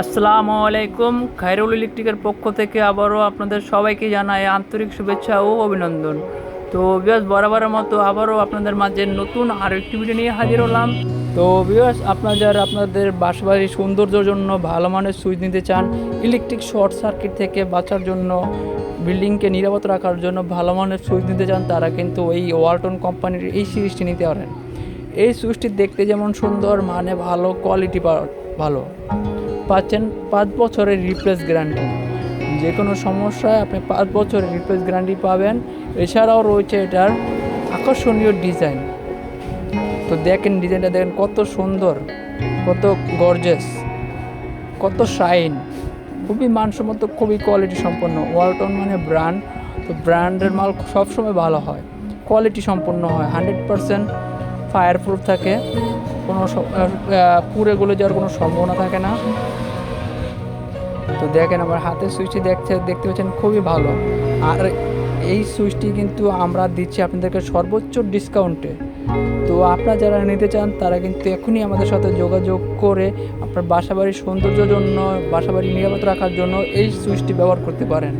আসসালামু আলাইকুম। খায়রুল ইলেকট্রিকের পক্ষ থেকে আবারও আপনাদের সবাইকে জানাই আন্তরিক শুভেচ্ছা ও অভিনন্দন। তো বিয়াস বরাবরের মতো আবারও আপনাদের মাঝে নতুন আর একটি ভিডিও নিয়ে হাজির হলাম। তো বিয়াস আপনারা যারা আপনাদের বাসাবাড়ির সৌন্দর্যের জন্য, ভালো মানের সুইচ নিতে চান ইলেকট্রিক শর্ট সার্কিট থেকে বাঁচার জন্য বিল্ডিংকে নিরাপদ রাখার জন্য ভালো মানের সুইচ নিতে চান, তারা কিন্তু এই ওয়ালটন কোম্পানির এই সিরিজটি নিতে পারেন। এই সুইচটি দেখতে যেমন সুন্দর মানে ভালো কোয়ালিটি ভালো। পাচ্ছেন পাঁচ বছরের রিপ্লেস গ্যারান্টি যে কোনো সমস্যায় আপনি পাঁচ বছরের রিপ্লেস গ্যারান্টি পাবেন। এছাড়াও রয়েছে এটার আকর্ষণীয় ডিজাইন তো দেখেন ডিজাইনটা দেখেন কত সুন্দর, কত গর্জেস কত শাইন খুবই মানসম্মত, খুবই কোয়ালিটি সম্পন্ন। ওয়ালটন মানে ব্র্যান্ড তো ব্র্যান্ডের মাল সবসময় ভালো হয়। কোয়ালিটি সম্পন্ন হয়। হান্ড্রেড পারসেন্ট ফায়ার প্রুফ থাকে। কোনো পুড়ে গলে যাওয়ার কোনো সম্ভাবনা থাকে না। তো দেখেন আমার হাতের সুইচটি দেখতে দেখতে পাচ্ছেন খুবই ভালো। আর এই সুইচটি কিন্তু আমরা দিচ্ছি আপনাদেরকে সর্বোচ্চ ডিসকাউন্টে। তো আপনারা যারা নিতে চান, তারা কিন্তু এখনই আমাদের সাথে যোগাযোগ করে আপনার বাসাবাড়ির সৌন্দর্যের জন্য, বাসাবাড়ি নিরাপদ রাখার জন্য এই সুইচটি ব্যবহার করতে পারেন।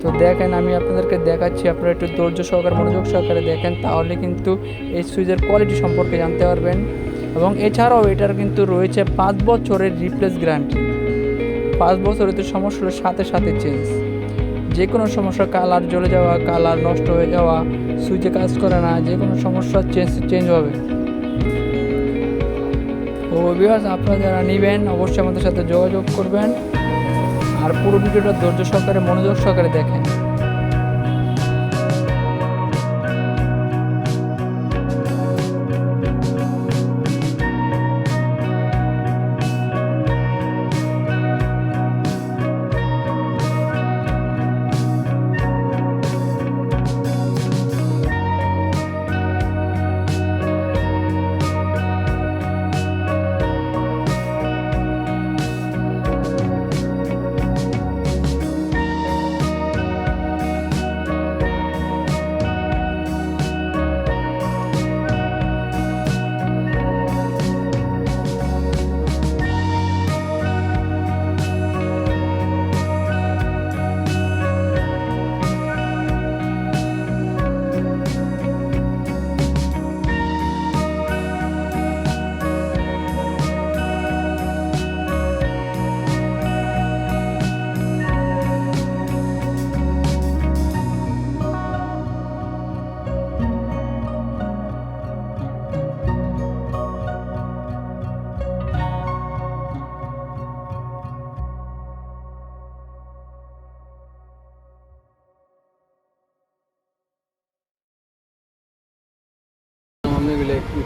তো দেখেন, আমি আপনাদেরকে দেখাচ্ছি, আপনারা একটু ধৈর্য সহকারে মনোযোগ সহকারে দেখেন, তাহলে কিন্তু এই সুইচের কোয়ালিটি সম্পর্কে জানতে পারবেন। এবং এছাড়াও এটার কিন্তু রয়েছে পাঁচ বছরের রিপ্লেস গ্যারান্টি পাঁচ বছরের তো সমস্যা হলে সাথে সাথে চেঞ্জ যে কোনো সমস্যা কালার জ্বলে যাওয়া কালার নষ্ট হয়ে যাওয়া, সুইচে কাজ করে না যে কোনো সমস্যা চেঞ্জ চেঞ্জ হবে। তো বিভাস আপনারা যারা নেবেন, অবশ্যই আমাদের সাথে যোগাযোগ করবেন। আর পুরো ভিডিওটা ধৈর্য সহকারে মনোযোগ সহকারে দেখেন।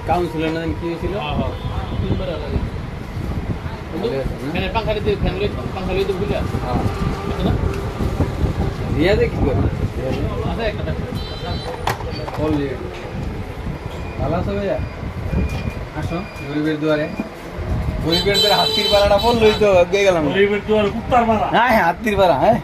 কাউন্সিলর না কি হয়েছিল? ফ্যানের ফ্যান লই পাখা তো বুঝলা না কি করে? আছে একটা কল দিয়ে ভালো আছো ভাইয়া? আসো গরিবের দুয়ারে। গরিবের দুয়ারে হাতির পাড়াটা বললই তো গেলাম। গরিবের দুয়ার কুত্তার মারা হ্যাঁ হ্যাঁ হাতির পাড়া হ্যাঁ।